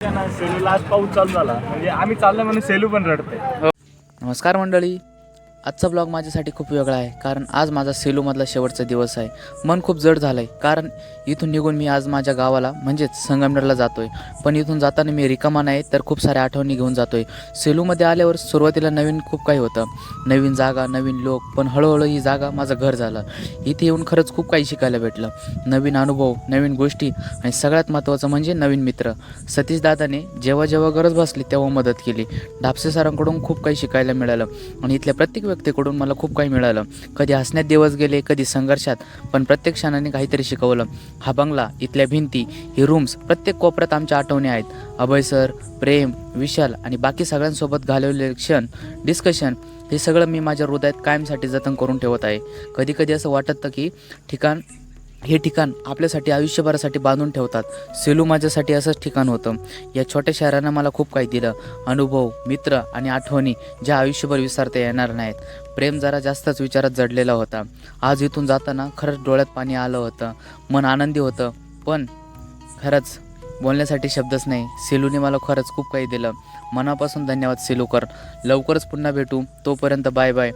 सेलूला आज पाऊस चालू झाला. म्हणजे आम्ही चाललो म्हणून सेलू पण रडते नमस्कार मंडळी. आजचा ब्लॉग माझ्यासाठी खूप वेगळा आहे कारण आज माझा सेलूमधला शेवटचा दिवस आहे. मन खूप जड झालं आहे कारण इथून निघून मी आज माझ्या गावाला म्हणजेच संगमनेरला जातो आहे पण इथून जाताना मी रिकामा नाही तर खूप साऱ्या आठवणी घेऊन जातो आहे सेलूमध्ये आल्यावर सुरुवातीला नवीन खूप काही होतं. नवीन जागा नवीन लोक पण हळूहळू ही जागा माझं घर झालं. इथे येऊन खरंच खूप काही शिकायला भेटलं. नवीन अनुभव नवीन गोष्टी आणि सगळ्यात महत्त्वाचं म्हणजे नवीन मित्र. सतीश दादाने जेव्हा जेव्हा गरज भासली तेव्हा मदत केली. डापसे सरांकडून खूप काही शिकायला मिळालं. आणि इथल्या प्रत्येक व्यक्तीकडून मला खूप काही मिळालं. कधी हसण्यात दिवस गेले कधी संघर्षात. पण प्रत्येक क्षणाने काहीतरी शिकवलं. हा बंगला इथल्या भिंती ही रूम्स प्रत्येक कोपऱ्यात आमच्या आठवणी आहेत. अभय सर प्रेम विशाल आणि बाकी सगळ्यांसोबत घालवलेले क्षण डिस्कशन हे सगळं मी माझ्या हृदयात कायमसाठी जतन करून ठेवत आहे. कधी कधी असं वाटतं की ठिकाण हे ठिकाण आपल्यासाठी आयुष्यभरासाठी बांधून ठेवतात. सेलू माझ्यासाठी असंच ठिकाण होतं. या छोट्या शहरानं मला खूप काही दिलं. अनुभव मित्र आणि आठवणी ज्या आयुष्यभर विसरता येणार नाहीत. प्रेम जरा जास्तच विचारात जडलेला होता. आज इथून जाताना खरंच डोळ्यात पाणी आलं होतं. मन आनंदी होतं. पण खरंच बोलण्यासाठी शब्दच नाही. सेलूने मला खरंच खूप काही दिलं. मनापासून धन्यवाद सेलूकर. लवकरच पुन्हा भेटू. तोपर्यंत बाय बाय.